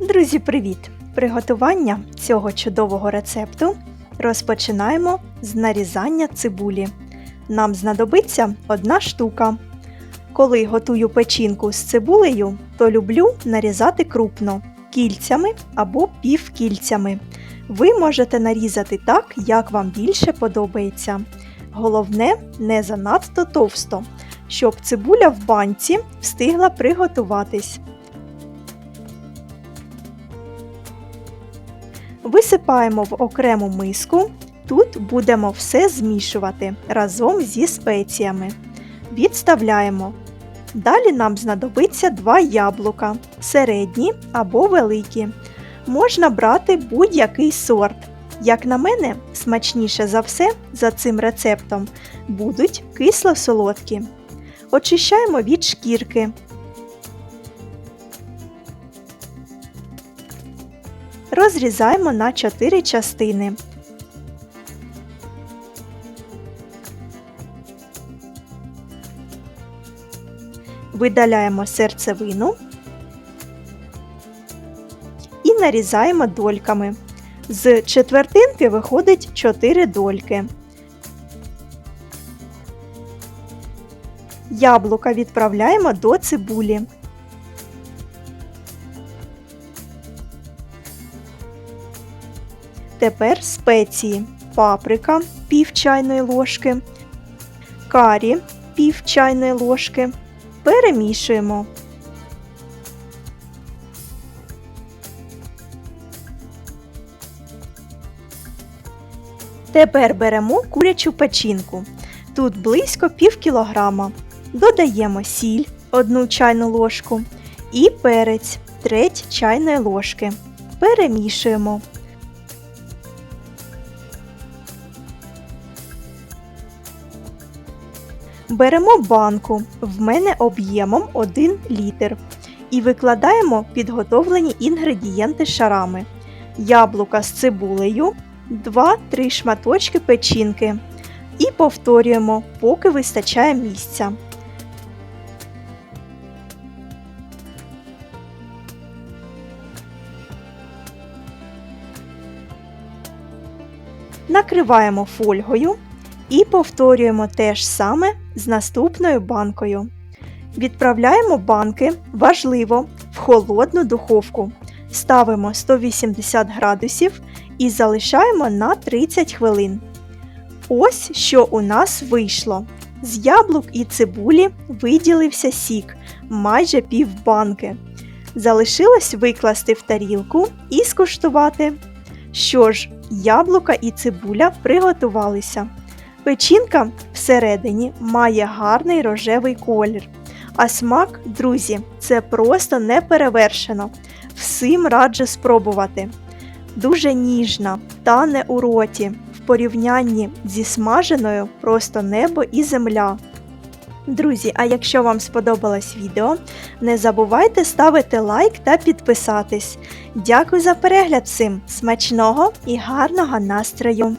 Друзі, привіт! Приготування цього чудового рецепту розпочинаємо з нарізання цибулі. Нам знадобиться одна штука. Коли готую печінку з цибулею, то люблю нарізати крупно кільцями або півкільцями. Ви можете нарізати так, як вам більше подобається. Головне, не занадто товсто, щоб цибуля в банці встигла приготуватись. Висипаємо в окрему миску. Тут будемо все змішувати разом зі спеціями. Відставляємо. Далі нам знадобиться два яблука середні або великі. Можна брати будь-який сорт. Як на мене, смачніше за все за цим рецептом будуть кисло-солодкі. Очищаємо від шкірки. Розрізаємо на 4 частини. Видаляємо серцевину і нарізаємо дольками. З четвертинки виходить 4 дольки. Яблука відправляємо до цибулі. Тепер спеції паприка пів чайної ложки, карі пів чайної ложки. Перемішуємо. Тепер беремо курячу печінку. Тут близько пів кілограма. Додаємо сіль 1 чайну ложку і перець треть чайної ложки. Перемішуємо. Беремо банку, в мене об'ємом 1 літр, і викладаємо підготовлені інгредієнти шарами: яблука з цибулею, 2-3 шматочки печінки. І повторюємо, поки вистачає місця. Накриваємо фольгою і повторюємо те ж саме з наступною банкою. Відправляємо банки важливо в холодну духовку. Ставимо 180 градусів і залишаємо на 30 хвилин. Ось що у нас вийшло. З яблук і цибулі виділився сік майже пів банки. Залишилось викласти в тарілку і скуштувати. Що ж, яблука і цибуля приготувалися. Печінка всередині має гарний рожевий колір. А смак, друзі, це просто неперевершено. Всім раджу спробувати. Дуже ніжна, тане у роті, в порівнянні зі смаженою просто небо і земля. Друзі, а якщо вам сподобалось відео, не забувайте ставити лайк та підписатись. Дякую за перегляд всім! Смачного і гарного настрою!